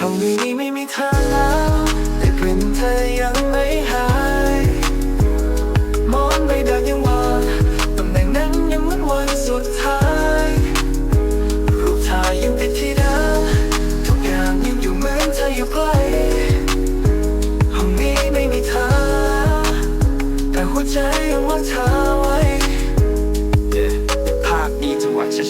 ห้องนี้ไม่มีเธอแล้วแต่กลิ่นเธอยังไม่หายมอนใบเดิมยังวางตำแหน่งนั้นยังเหมือนวันสุดท้ายรูปถ่ายยังติดที่เดิมทุกอย่างยังอยู่เหมือนเธออยู่ใกล้ห้องนี้ไม่มีเธอแต่หัวใจยังว่างเธอ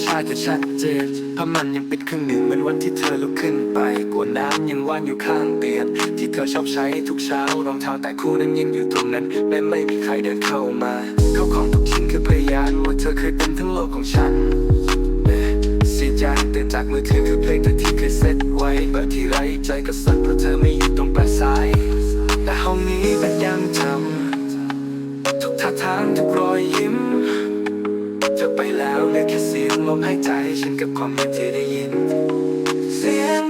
ช้าๆแต่ชัดเจนเพราะมันยังปิดครึ่งหนึ่งเหมือนวันที่เธอลุกขึ้นไปกวนน้ำยังว่างอยู่ข้างเตียงที่เธอชอบใช้ทุกเช้ารองเท้าแต่คู่นั้นยังอยู่ตรงนั้นแม้ไม่มีใครเดินเข้ามา เข้าของทุกชิ้นคือพยานว่าเธอเคยเป็นทั้งโลกของฉันเสียใจเตือนจากมือถือคือเพลงที่เคยเซตไว้เปิดที่ไรใจก็สั่นเพราะเธอไม่อยู่ตรงปลายสายแต่ห้องนี้ เธอไปแล้วเหลือแค่เสียงลมหายใจฉันกับความเงียบที่ได้ยิน เสียง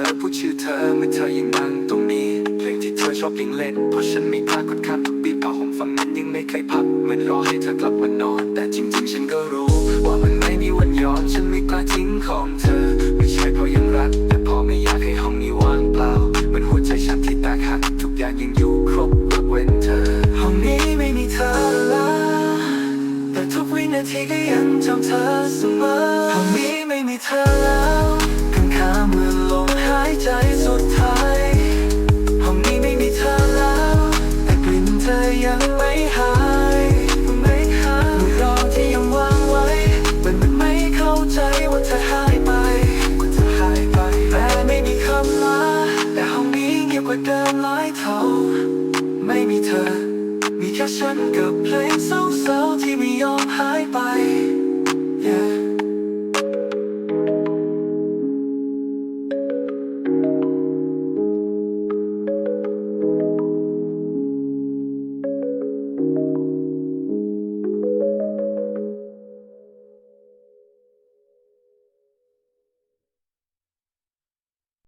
อพูดชื่อเธอเมื่อเธอยังนั่งตรงนี้ เพลงที่เธอชอบยังเล่น เพราะฉันไม่พลาดกดข้ามทุกปีผ้าห่มฝั่งนั้นยังไม่เคยพับเหมือนรอให้เธอกลับมานอน แต่จริงๆ ฉันก็รู้ ว่ามันไม่มีวันย้อน ฉันไม่กล้าทิ้งของเธอ ไม่ใช่เพราะยังรัก แต่พราะไม่อยากให้ห้องนี้ว่างเปล่าเหมือนหัวใจฉันที่แตกหักทุกอย่างยังอยู่ครบยกเว้นเธอ ห้องนี้ไม่มีเธอแล้วแต่ทุกวินาทีก็ยังจำเธอเสมอห้องนี้ไม่มีเธอแล้ว เท่าไม่มีเธอ มีแค่ฉันกับเพลงเศร้าๆที่ไม่ยอมหายไป